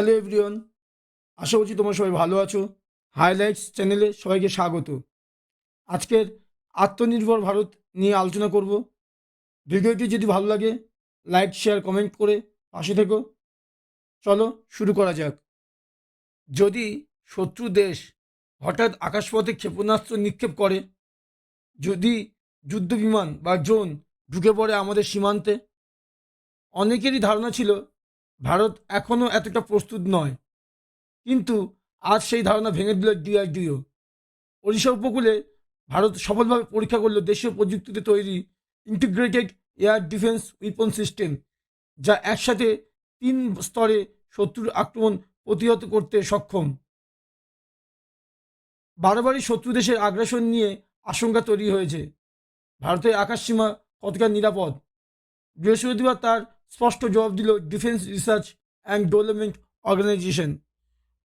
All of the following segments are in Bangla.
হ্যালো এভরিওয়ান আশা করছি তোমরা সবাই ভালো আছো। হাইলাইটস চ্যানেলে সবাইকে স্বাগত। আজকের আত্মনির্ভর ভারত নিয়ে আলোচনা করব। ভিডিওটি যদি ভালো লাগে লাইক শেয়ার কমেন্ট করে পাশে থেকো। চলো শুরু করা যাক। যদি শত্রু দেশ হঠাৎ আকাশপথে ক্ষেপণাস্ত্র নিক্ষেপ করে, যদি যুদ্ধ বিমান বা ড্রোন ঢুকে পড়ে আমাদের সীমান্তে, অনেকেরই ধারণা ছিল ভারত এখনও এতটা প্রস্তুত নয়। কিন্তু আজ সেই ধারণা ভেঙে দিল ডিআরডিও। ওড়িশা উপকূলে ভারত সফলভাবে পরীক্ষা করল দেশীয় প্রযুক্তিতে তৈরি integrated air defence weapon system যা একসাথে তিন স্তরে শত্রুর আক্রমণ প্রতিহত করতে সক্ষম। বারবারই শত্রু দেশের আগ্রাসন নিয়ে আশঙ্কা তৈরি হয়েছে। ভারতের আকাশসীমা কতটা নিরাপদ? বৃহস্পতিবার তার স্পষ্ট জবাব দিল defence research and development organisation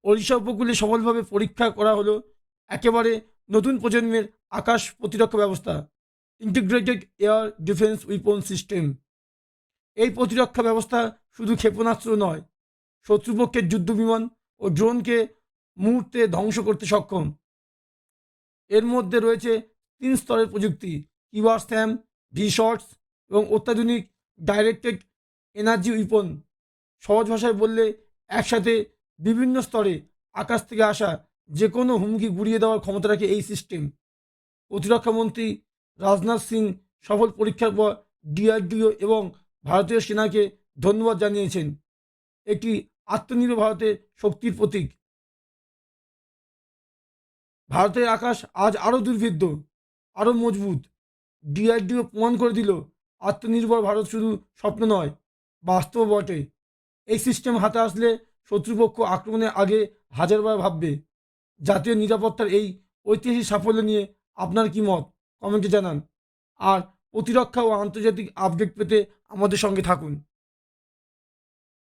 Odisha উপকূলে সফলভাবে পরীক্ষা করা হলো একেবারে নতুন প্রজন্মের আকাশ প্রতিরক্ষা ব্যবস্থা integrated air defence weapon system এই প্রতিরক্ষা ব্যবস্থা শুধু ক্ষেপণাস্ত্র নয়, শত্রুপক্ষের যুদ্ধবিমান ও ড্রোনকে মুহূর্তে ধ্বংস করতে সক্ষম। এর মধ্যে রয়েছে তিন স্তরের প্রযুক্তি কিওয়ার স্যাম ভি শর্টস এবং অত্যাধুনিক ডাইরেক্টেড এনার্জি উইপন। সহজ ভাষায় বললে একসাথে বিভিন্ন স্তরে আকাশ থেকে আসা যে কোনো হুমকি গুড়িয়ে দেওয়ার ক্ষমতা রাখে এই সিস্টেম। প্রতিরক্ষামন্ত্রী রাজনাথ সিং সফল পরীক্ষার পর ডিআরডিও এবং ভারতীয় সেনাকে ধন্যবাদ জানিয়েছেন। এটি আত্মনির্ভর ভারতের শক্তির প্রতীক। ভারতের আকাশ আজ আরও দুর্ভিদ্য আরও মজবুত। ডিআরডিও প্রমাণ করে দিল, আত্মনির্ভর ভারত শুধু স্বপ্ন নয় বাস্তব বটে এই সিস্টেম হাতে আসলে শত্রুপক্ষ আক্রমণের আগে হাজারবার ভাববে। জাতীয় নিরাপত্তার এই ঐতিহাসিক সাফল্য নিয়ে আপনার কি মত? কমেন্টে জানান। আর প্রতিরক্ষা ও আন্তর্জাতিক আপডেট পেতে আমাদের সঙ্গে থাকুন।